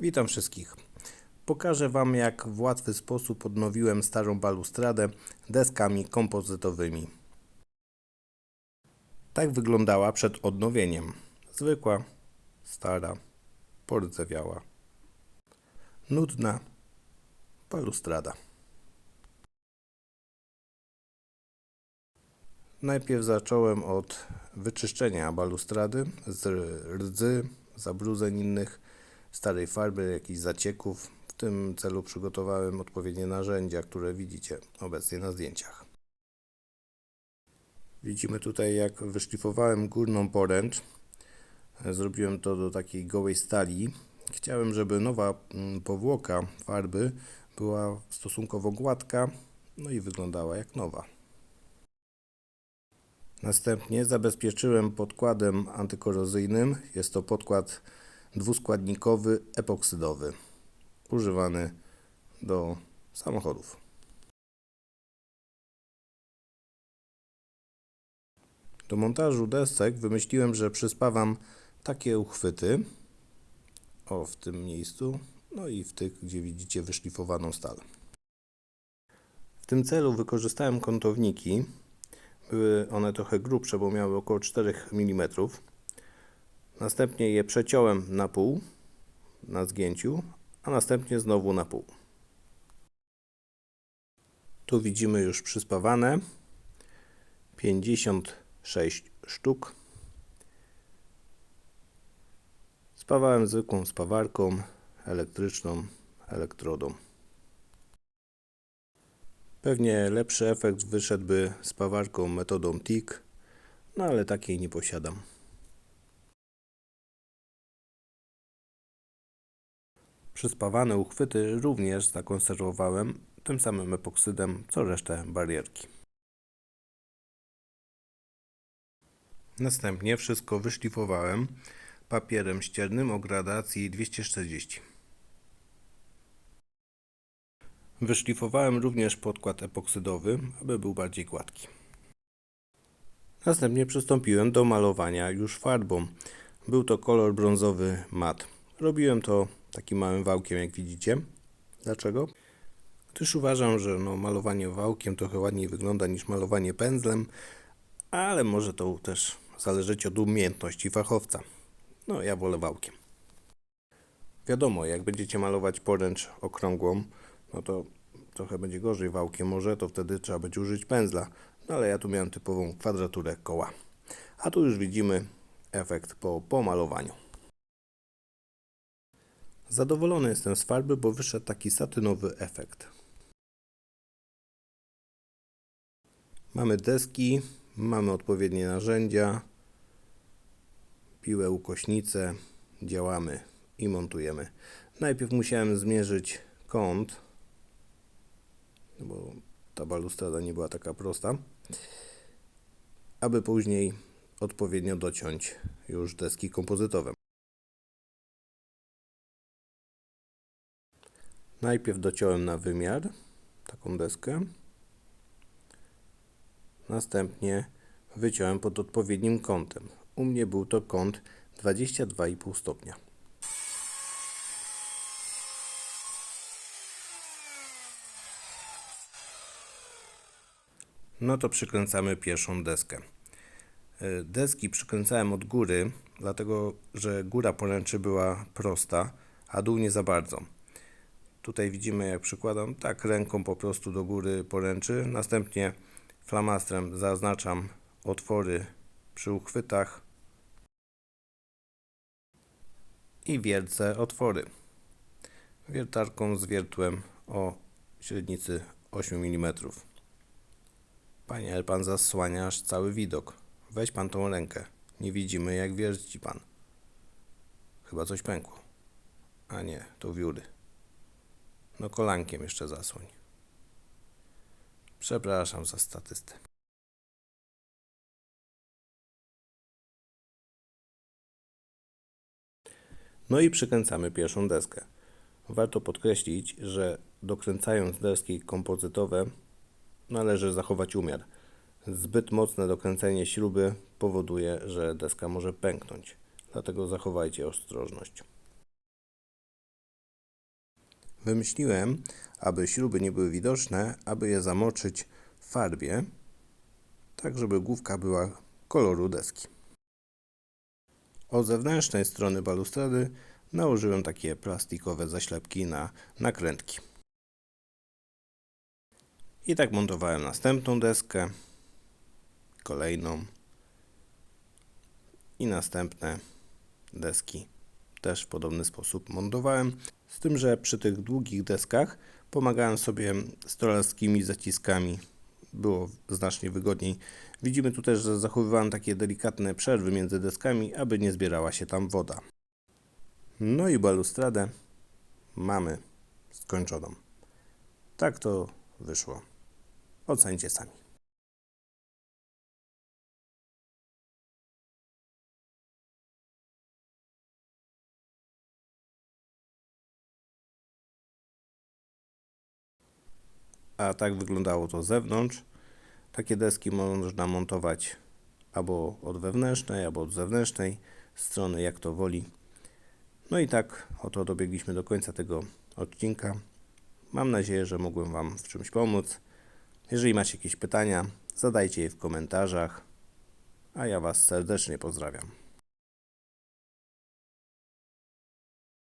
Witam wszystkich. Pokażę Wam, jak w łatwy sposób odnowiłem starą balustradę deskami kompozytowymi. Tak wyglądała przed odnowieniem. Zwykła, stara, pordzewiała, nudna balustrada. Najpierw zacząłem od wyczyszczenia balustrady z rdzy, zabrudzeń innych, starej farby, jakichś zacieków. W tym celu przygotowałem odpowiednie narzędzia, które widzicie obecnie na zdjęciach. Widzimy tutaj, jak wyszlifowałem górną poręcz. Zrobiłem to do takiej gołej stali. Chciałem, żeby nowa mm, powłoka farby była stosunkowo gładka, no i wyglądała jak nowa. Następnie zabezpieczyłem podkładem antykorozyjnym. Jest to podkład dwuskładnikowy epoksydowy, używany do samochodów. Do montażu desek wymyśliłem, że przyspawam takie uchwyty, o w tym miejscu, no i w tych, gdzie widzicie wyszlifowaną stal. W tym celu wykorzystałem kątowniki. Były one trochę grubsze, bo miały około 4 mm. Następnie je przeciąłem na pół na zgięciu, a następnie znowu na pół. Tu widzimy już przyspawane 56 sztuk. Spawałem zwykłą spawarką elektryczną elektrodą. Pewnie lepszy efekt wyszedłby spawarką metodą TIG, no ale takiej nie posiadam. Przyspawane uchwyty również zakonserwowałem tym samym epoksydem co resztę barierki. Następnie wszystko wyszlifowałem papierem ściernym o gradacji 240. Wyszlifowałem również podkład epoksydowy, aby był bardziej gładki. Następnie przystąpiłem do malowania już farbą. Był to kolor brązowy mat. Robiłem to takim małym wałkiem, jak widzicie. Dlaczego? Gdyż uważam, że no, malowanie wałkiem trochę ładniej wygląda niż malowanie pędzlem, ale może to też zależeć od umiejętności fachowca. No, ja wolę wałkiem. Wiadomo, jak będziecie malować poręcz okrągłą, no to trochę będzie gorzej wałkiem może, to wtedy trzeba będzie użyć pędzla. No ale ja tu miałem typową kwadraturę koła. A tu już widzimy efekt po pomalowaniu. Zadowolony jestem z farby, bo wyszedł taki satynowy efekt. Mamy deski, mamy odpowiednie narzędzia, piłę ukośnicę, działamy i montujemy. Najpierw musiałem zmierzyć kąt, bo ta balustrada nie była taka prosta, aby później odpowiednio dociąć już deski kompozytowe. Najpierw dociąłem na wymiar taką deskę. Następnie wyciąłem pod odpowiednim kątem. U mnie był to kąt 22,5 stopnia. No to przykręcamy pierwszą deskę. Y, Deski przykręcałem od góry, dlatego że góra poręczy była prosta, a dół nie za bardzo. Tutaj widzimy jak przykładam, tak ręką po prostu do góry poręczy. Następnie flamastrem zaznaczam otwory przy uchwytach i wiercę otwory. Wiertarką zwiertłem o średnicy 8 mm. Panie, ale pan zasłania aż cały widok. Weź pan tą rękę. Nie widzimy jak wierci pan. Chyba coś pękło. A nie, to wióry. No kolankiem jeszcze zasłoń. Przepraszam za statystę. No i przykręcamy pierwszą deskę. Warto podkreślić, że dokręcając deski kompozytowe należy zachować umiar. Zbyt mocne dokręcenie śruby powoduje, że deska może pęknąć. Dlatego zachowajcie ostrożność. Wymyśliłem, aby śruby nie były widoczne, aby je zamoczyć w farbie, tak żeby główka była koloru deski. Od zewnętrznej strony balustrady nałożyłem takie plastikowe zaślepki na nakrętki. I tak montowałem następną deskę, kolejną i następne deski też w podobny sposób montowałem. Z tym, że przy tych długich deskach pomagałem sobie stolarskimi zaciskami. Było znacznie wygodniej. Widzimy tu też, że zachowywałem takie delikatne przerwy między deskami, aby nie zbierała się tam woda. No i balustradę mamy skończoną. Tak to wyszło. Ocencie sami. A tak wyglądało to z zewnątrz. Takie deski można montować albo od wewnętrznej, albo od zewnętrznej strony, jak to woli. No i tak oto dobiegliśmy do końca tego odcinka. Mam nadzieję, że mogłem Wam w czymś pomóc. Jeżeli macie jakieś pytania, zadajcie je w komentarzach. A ja Was serdecznie pozdrawiam.